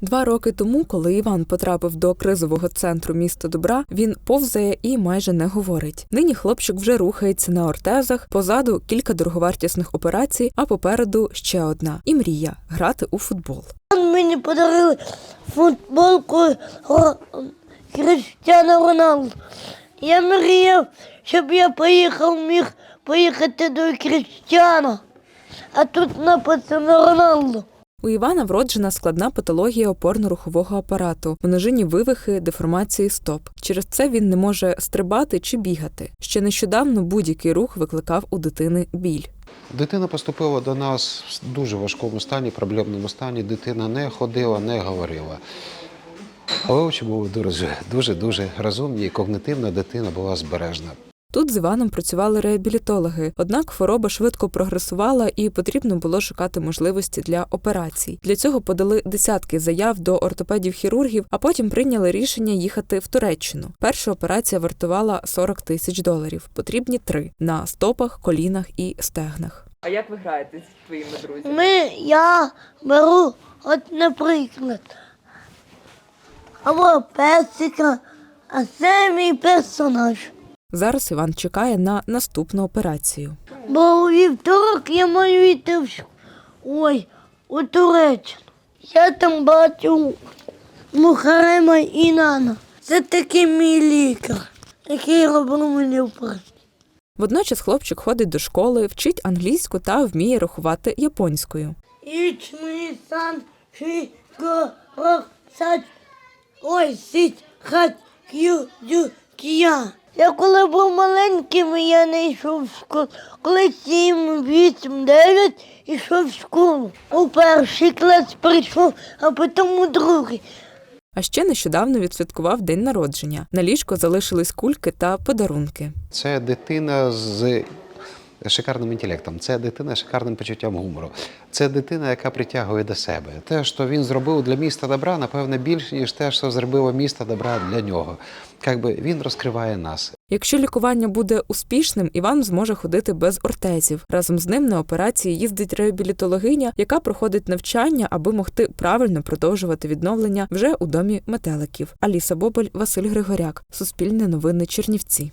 Два роки тому, коли Іван потрапив до кризового центру міста добра, він повзає і майже не говорить. Нині хлопчик вже рухається на ортезах, позаду кілька дороговартісних операцій, а попереду ще одна і мрія грати у футбол. Мені подарили футболку Крістіана Роналду. Я мріяв, щоб я поїхав, міг поїхати до Крістіана. А тут написано Роналду. У Івана вроджена складна патологія опорно-рухового апарату, множинні вивихи, деформації стоп. Через це він не може стрибати чи бігати. Ще нещодавно будь-який рух викликав у дитини біль. Дитина поступила до нас в дуже важкому стані, проблемному стані. Дитина не ходила, не говорила. Але очі були дуже, дуже, дуже розумні, і когнитивна дитина була збережна. Тут з Іваном працювали реабілітологи, однак хвороба швидко прогресувала і потрібно було шукати можливості для операцій. Для цього подали десятки заяв до ортопедів-хірургів, а потім прийняли рішення їхати в Туреччину. Перша операція вартувала 40 тисяч доларів. Потрібні три на стопах, колінах і стегнах. А як ви граєте зі своїми друзями? Ми, я беру, от, наприклад, або песика, а це мій персонаж. Зараз Іван чекає на наступну операцію. Бо у вівторок я маю йти в ой, у Туреччину. Я там бачу Мухарема Інана. Це такий мій лікар, який робив мені операцію. Водночас хлопчик ходить до школи, вчить англійську та вміє рахувати японською. Ічмі сан ші го рох сач ой сіть хат к'ю дю кія. Я коли був маленьким, я не йшов в школу. Коли сім, вісім, дев'ять йшов в школу. У перший клас прийшов, а потім у другий. А ще нещодавно відсвяткував день народження. На ліжко залишились кульки та подарунки. Це дитина з шикарним інтелектом, це дитина з шикарним почуттям гумору. Це дитина, яка притягує до себе. Те, що він зробив для міста добра, напевне, більше, ніж те, що зробило місто добра для нього. Якби він розкриває нас. Якщо лікування буде успішним, Іван зможе ходити без ортезів. Разом з ним на операції їздить реабілітологиня, яка проходить навчання, аби могти правильно продовжувати відновлення вже у домі метеликів. Аліса Боболь, Василь Григоряк, Суспільне новини Чернівці.